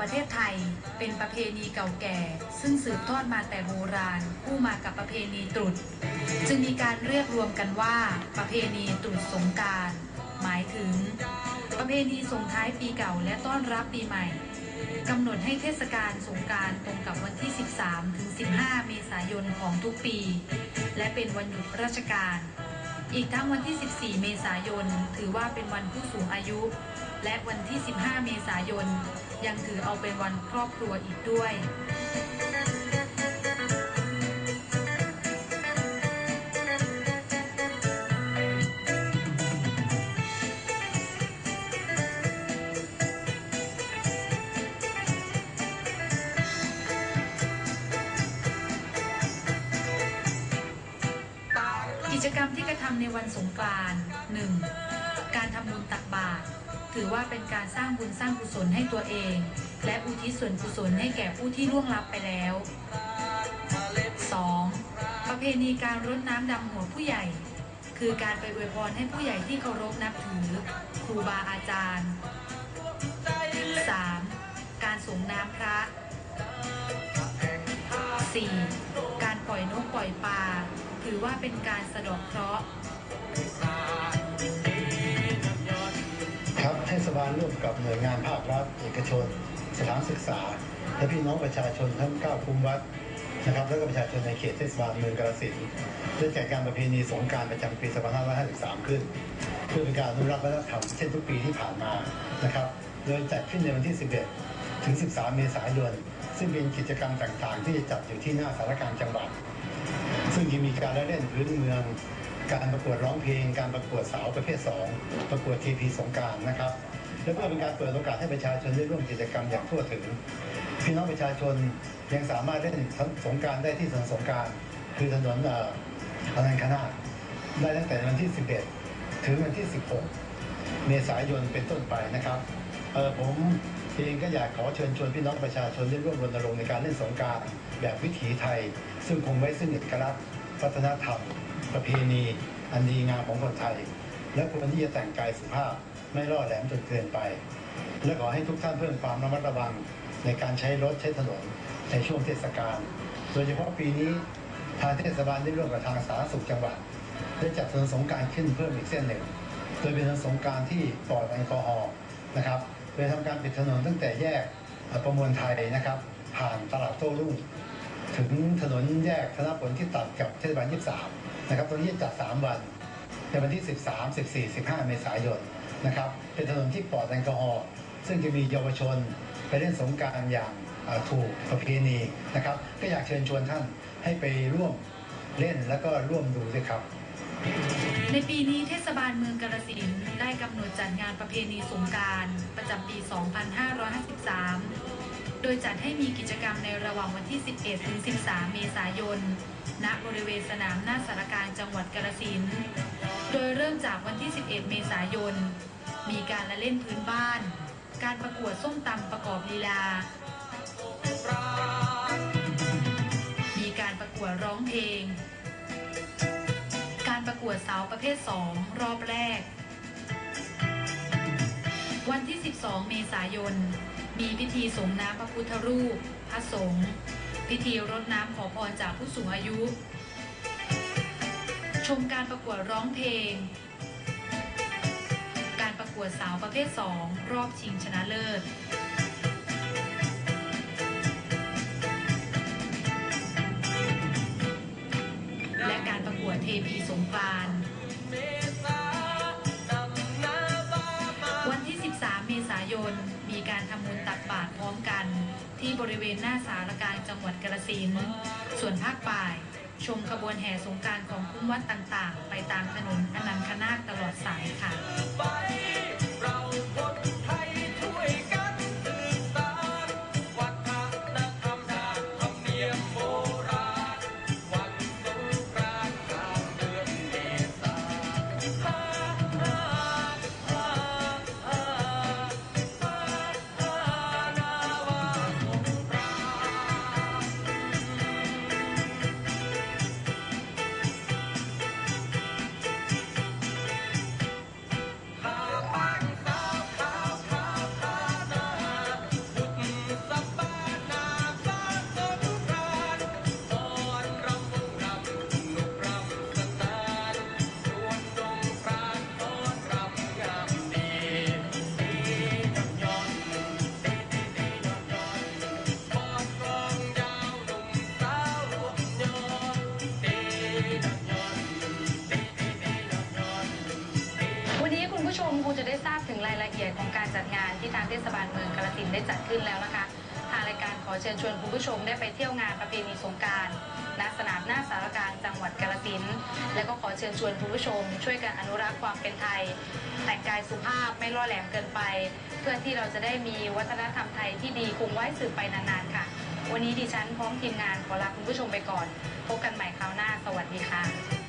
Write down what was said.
ประเทศไทย เป็นประเพณีเก่าแก่ ซึ่งสืบทอดมาแต่โบราณคู่มากับประเพณีตรุษ จึงมีการเรียกรวมกันว่าประเพณีตรุษสงการหมายถึง ประเพณีส่งท้ายปีเก่าและต้อนรับปีใหม่กำหนดให้เทศกาลสงการตรงกับวันที่ 13 ถึง 15 เมษายนของทุกปี และเป็นวันหยุดราชการ อีกทั้งวันที่ 14 เมษายน ถือว่าเป็นวันผู้สูงอายุ และวันที่ 15 เมษายน ยังถือเอาเป็นวันครอบครัวอีกด้วย กิจกรรมที่กระทำในวันสงกรานต์ 1. การทำบุญตักบาตร ถือว่าเป็นการสร้างบุญสร้างกุศลให้ตัวเอง และอุทิศส่วนกุศลให้แก่ผู้ที่ล่วงลับไปแล้ว 2. ประเพณีการรดน้ำดำหัวผู้ใหญ่ คือการไปอวยพรให้ผู้ใหญ่ที่เคารพนับถือ ครูบาอาจารย์ 3. การสงน้ำพระ 4. การปล่อยนกปล่อยปลาถือว่าเป็นการสะดอกเคราะห์ ศบาลร่วมกับหน่วยงานภาครัฐเอกชน สถานศึกษา และพี่น้องประชาชนทั้ง9ภูมิวัดนะครับแล้วก็ประชาชนในเขตเทศบาลเมืองกาฬสินธุ์ได้จัดการประเพณีสงกรารประจำปี 2553 ขึ้น เพื่อเป็นการอนุรักษ์วัฒนธรรมเช่นทุกปีที่ผ่านมานะครับ โดยจัดขึ้นในวันที่ 11 ถึง 13 เมษายน ซึ่งเป็นกิจกรรมต่างๆ ที่จะจัดอยู่ที่หน้าสารการจังหวัด ซึ่งจะมีการละเล่นพื้นเมือง การประกวดร้องเพลง การประกวดสาวประเภท 2 ประกวดทีพีสงการนะครับ และเพื่อเป็นการเปิดโอกาสให้ประชาชนได้ร่วมกิจกรรมอย่างทั่วถึง พี่น้องประชาชนยังสามารถเล่นสงการได้ที่ถนนสงการคือถนนอ่ออนันคณาได้ตั้งแต่วันที่ 11 ถึงวันที่ 16 เมษายนเป็นต้นไปนะครับเออผมเองก็อยากขอเชิญชวนพี่น้องประชาชนได้ร่วมรณรงค์ในการเล่นสงการแบบวิถีไทย ซึ่งคงไว้ซึ่งเอกลักษณ์ วัฒนธรรม ประเพณี อันดีงามของคนไทย และควรที่จะแต่งกายสุภาพไม่ล่อแหลมจนเกินไป และขอให้ทุกท่านเพิ่มความระมัดระวังในการใช้รถใช้ถนนในช่วงเทศกาล โดยเฉพาะปีนี้ทางเทศบาลได้ร่วมกับทางสาธารณสุขจังหวัดได้จัดถนนสงการขึ้นเพิ่มอีกเส้นหนึ่ง โดยเป็นถนนสงการที่ปลอดแอลกอฮอล์นะครับ โดยทำการปิดถนนตั้งแต่แยกประมวลไทยนะครับ ผ่านตลาดโต้รุ่ง ถึงถนนแยกธนผลที่ตัดกับเทศบาล 23 นะครับตรงนี้จัด 3 วัน ในวันที่ 13 14 15 เมษายนนะครับ เป็นถนนที่ปลอดแอลกอฮอล์ซึ่งจะมีเยาวชนไปเล่นสงการอย่างถูกประเพณีนะครับ ก็อยากเชิญชวนท่านให้ไปร่วมเล่นแล้วก็ร่วมดูด้วยครับ ในปีนี้เทศบาลเมืองกาฬสินได้กำหนดจัดงานประเพณีสงการ ประจำปี 2553 โดยจัดให้มีกิจกรรมในระหว่างวันที่ 11 ถึง 13 เมษายน ณ บริเวณสนามหน้าสารการจังหวัดกาฬสินธุ์โดยเริ่มจากวันที่ 11 เมษายน มีการละเล่นพื้นบ้าน การประกวดส้มตำประกอบลีลา มีการประกวดร้องเพลง การประกวดสาวประเภท 2 รอบแรก วันที่ 12 เมษายน มีพิธีสงน้ำพระพุทธรูป พระสงฆ์พิธีรดน้ำขอพรจากผู้สูงอายุ ชมการประกวดร้องเพลง การประกวดสาวประเภท 2 รอบชิงชนะเลิศและการประกวดเทพีสงกรานต์ มีการทำบุญตักบาตรพร้อมกัน ที่บริเวณหน้าสารกลารจังหวัดกระสินส่วนภาคบ่าย ชมขบวนแห่สงการของคุ้มวัดต่างๆ ไปตามถนนอนันคนาคตลอดสายค่ะ ผู้ชมคงจะได้ทราบถึงรายละเอียดของการจัดงานที่ทางเทศบาลเมืองกาฬสินได้จัดขึ้นแล้วนะคะทางรายการขอเชิญชวนคุณผู้ชมได้ไปเที่ยวงานประเพณีสงการณสนามหน้าสารกลางจังหวัดกาฬสินและก็ขอเชิญชวนคุณผู้ชม ช่วยกันอนุรักษ์ความเป็นไทย แต่งกายสุภาพไม่ล่อแหลมเกินไป เพื่อที่เราจะได้มีวัฒนธรรมไทยที่ดีคงไว้สืบไปนานๆค่ะ วันนี้ดิฉันพร้อมทีมงานขอลาคุณผู้ชมไปก่อน พบกันใหม่คราวหน้า สวัสดีค่ะ